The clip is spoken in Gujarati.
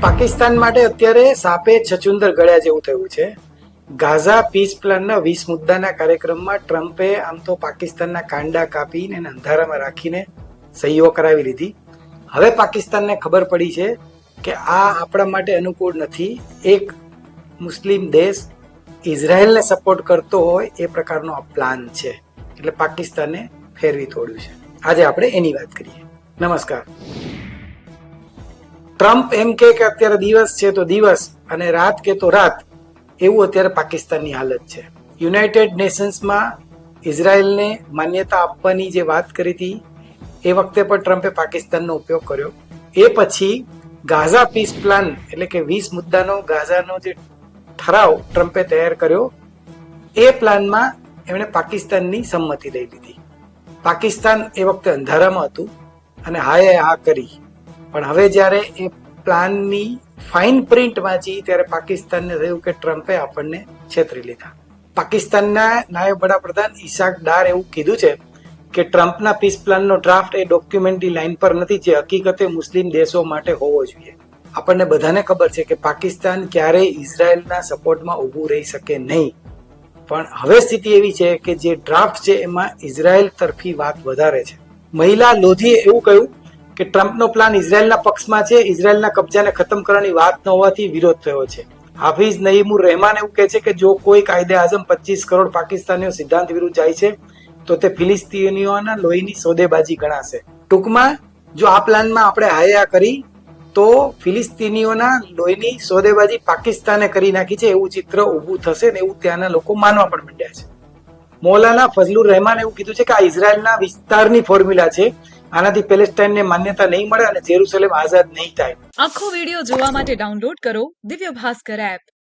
પાકિસ્તાન માટે અત્યારે સાપે છચુંદર ગળ્યા જેવું થયું છે. ગાઝા પીસ પ્લાનના વીસ મુદ્દાના કાર્યક્રમમાં ટ્રમ્પે આમ તો પાકિસ્તાનના કાંડા કાપીને એને અંધારામાં રાખીને સહીઓ કરાવી લીધી. હવે પાકિસ્તાનને ખબર પડી છે કે આ આપણા માટે અનુકૂળ નથી. એક મુસ્લિમ દેશ ઇઝરાયલને સપોર્ટ કરતો હોય એ પ્રકારનો આ પ્લાન છે. એટલે પાકિસ્તાને ફેરવી તોડ્યું છે. આજે આપણે એની વાત કરીએ. નમસ્કાર. ટ્રમ્પ એમ કે અત્યારે દિવસ છે તો દિવસ અને રાત કે તો રાત, એવું અત્યારે પાકિસ્તાનની હાલત છે. યુનાઇટેડ નેશન્સમાં ઇઝરાયલને માન્યતા આપવાની જે વાત કરી હતી, એ વખતે પણ ટ્રમ્પે પાકિસ્તાનનો ઉપયોગ કર્યો. એ પછી ગાઝા પીસ પ્લાન એટલે કે વીસ મુદ્દાનો ગાઝાનો જે ઠરાવ ટ્રમ્પે તૈયાર કર્યો, એ પ્લાનમાં એમણે પાકિસ્તાનની સંમતિ લઈ લીધી. પાકિસ્તાન એ વખતે અંધારામાં હતું અને હાએ હા કરી. પણ હવે જ્યારે એ પ્લાનની ફાઇન પ્રિન્ટ વાંચી ત્યારે પાકિસ્તાનને થયું કે ટ્રમ્પે આપણને છેતરી લીધા. પાકિસ્તાનના નાયબ વડાપ્રધાન ઈશાક ડાર એવું કીધું છે કે ટ્રમ્પના પીસ પ્લાનનો ડ્રાફ્ટ એ ડોક્યુમેન્ટની લાઈન પર નથી, જે હકીકતે મુસ્લિમ દેશો માટે હોવો જોઈએ. આપણને બધાને ખબર છે કે પાકિસ્તાન ક્યારેય ઇઝરાયલના સપોર્ટમાં ઊભું રહી શકે નહીં. પણ હવે સ્થિતિ એવી છે કે જે ડ્રાફ્ટ છે એમાં ઇઝરાયલ તરફી વાત વધારે છે. મહિલા લોધીએ એવું કહ્યું કે ટ્રમ્પનો પ્લાન ઇઝરાયલના પક્ષમાં છે, ઇઝરાયલના કબજાને ખતમ કરવાની વાત ન હોવાથી વિરોધ થયો છે. હાફિઝ નઈમુર રહેમાન એવું કહે છે કે જો કોઈ કાયદે આઝમ પચીસ કરોડ પાકિસ્તાનીઓ સિદ્ધાંત વિરુદ્ધ જાય છે, તો તે ફિલિસ્તીનીઓના લોહીની સોદેબાજી ગણાશે. ટૂંકમાં, જો આ પ્લાનમાં આપણે હાયા કરી, તો ફિલિસ્તીનીઓના લોહીની સોદેબાજી પાકિસ્તાને કરી નાખી છે, એવું ચિત્ર ઊભું થશે ને એવું ત્યાંના લોકો માનવા પણ માંડ્યા છે. મૌલાના ફઝલુર રહેમાન એવું કીધું છે કે આ ઇઝરાયલના વિસ્તારની ફોર્મ્યુલા છે. આનાથી પેલેસ્ટાઇનને માન્યતા નહીં મળે અને જેરુસલેમ આઝાદ નહીં થાય. આખો વીડિયો જોવા માટે ડાઉનલોડ કરો દિવ્ય ભાસ્કર એપ.